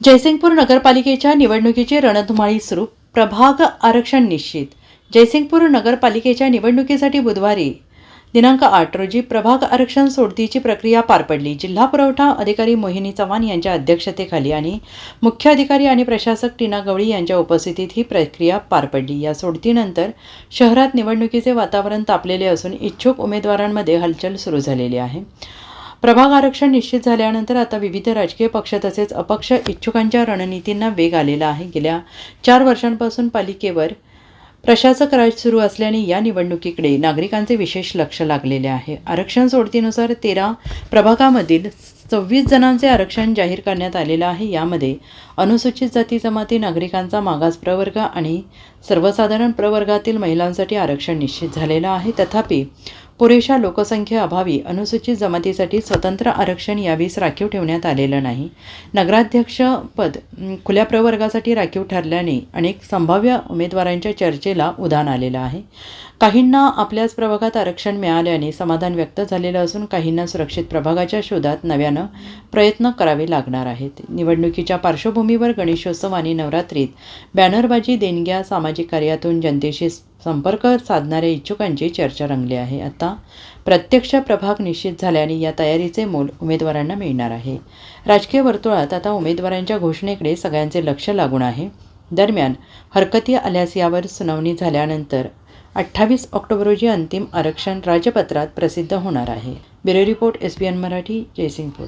जयसिंगपूर नगरपालिकेच्या निवडणुकीची रणधुमाळी सुरू. प्रभाग आरक्षण निश्चित. जयसिंगपूर नगरपालिकेच्या निवडणुकीसाठी बुधवारी दिनांक आठ रोजी प्रभाग आरक्षण सोडतीची प्रक्रिया पार पडली. जिल्हा पुरवठा अधिकारी मोहिनी चव्हाण यांच्या अध्यक्षतेखाली आणि मुख्य अधिकारी आणि प्रशासक टीना गवळी यांच्या उपस्थितीत ही प्रक्रिया पार पडली. या सोडतीनंतर शहरात निवडणुकीचे वातावरण तापलेले असून इच्छुक उमेदवारांमध्ये हलचल सुरू झालेली आहे. प्रभाग आरक्षण निश्चित झाल्यानंतर आता विविध राजकीय पक्ष तसेच अपक्ष इच्छुकांच्या रणनीतींना वेग आलेला आहे. गेल्या चार वर्षांपासून पालिकेवर प्रशासक राज सुरू असल्याने या निवडणुकीकडे नागरिकांचे विशेष लक्ष लागलेले आहे. आरक्षण सोडतीनुसार तेरा प्रभागामधील सव्वीस जणांचे आरक्षण जाहीर करण्यात आलेलं आहे. यामध्ये अनुसूचित जाती जमाती नागरिकांचा मागास प्रवर्ग आणि सर्वसाधारण प्रवर्गातील महिलांसाठी आरक्षण निश्चित झालेलं आहे. तथापि पुरेशा लोकसंख्येअभावी अनुसूचित जमातीसाठी स्वतंत्र आरक्षण यावेळेस राखीव ठेवण्यात आलेलं नाही. नगराध्यक्षपद खुल्या प्रवर्गासाठी राखीव ठरल्याने अनेक संभाव्य उमेदवारांच्या चर्चेला उधाण आलेलं आहे. काहींना आपल्याच प्रभागात आरक्षण मिळाल्याने समाधान व्यक्त झालेलं असून काहींना सुरक्षित प्रभागाच्या शोधात नव्यानं प्रयत्न करावे लागणार आहेत. निवडणुकीच्या पार्श्वभूमीवर गणेशोत्सव आणि नवरात्रीत बॅनरबाजी देणग्या सामाजिक कार्यातून जनतेशी संपर्क साधणाऱ्या इच्छुकांची चर्चा रंगली आहे. आता प्रत्यक्ष प्रभाग निश्चित झाल्याने या तयारीचे मोल उमेदवारांना मिळणार आहे. राजकीय वर्तुळात आता उमेदवारांच्या घोषणेकडे सगळ्यांचे लक्ष लागून आहे. दरम्यान हरकती आल्यास यावर सुनावणी झाल्यानंतर अठ्ठावीस ऑक्टोबर रोजी अंतिम आरक्षण राजपत्रात प्रसिद्ध होणार आहे. Bureau report S B N Marathi Jaysingpur.